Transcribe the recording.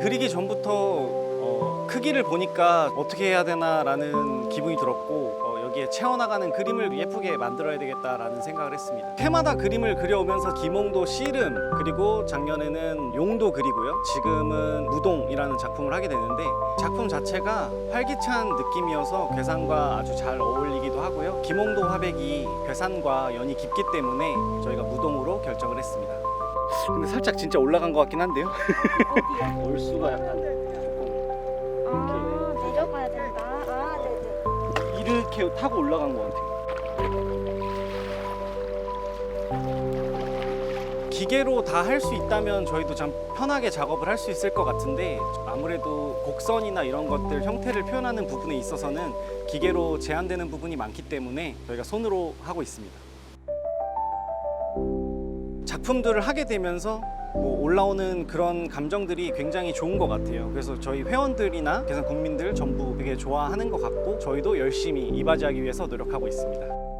그리기 전부터 어, 크기를 보니까 어떻게 해야 되나라는 기분이 들었고 어, 여기에 채워나가는 그림을 예쁘게 만들어야 되겠다라는 생각을 했습니다. 해마다 그림을 그려오면서 기몽도 씨름 그리고 작년에는 용도 그리고요. 지금은 무동이라는 작품을 하게 되는데 작품 자체가 활기찬 느낌이어서 괴산과 아주 잘 어울리기도 하고요. 기몽도 화백이 괴산과 연이 깊기 때문에 저희가 무동으로 결정을 했습니다. 근데 살짝 진짜 올라간 것 같긴 한데요. 얼수가 약간 아 내려가야 된다. 아 네네. 이렇게 타고 올라간 것 같아요. 기계로 다 할 수 있다면 저희도 참 편하게 작업을 할 수 있을 것 같은데 아무래도 곡선이나 이런 것들 형태를 표현하는 부분에 있어서는 기계로 제한되는 부분이 많기 때문에 저희가 손으로 하고 있습니다. 작품들을 하게 되면서 뭐 올라오는 그런 감정들이 굉장히 좋은 것 같아요. 그래서 저희 회원들이나 계산 국민들 전부 되게 좋아하는 것 같고 저희도 열심히 이바지하기 위해서 노력하고 있습니다.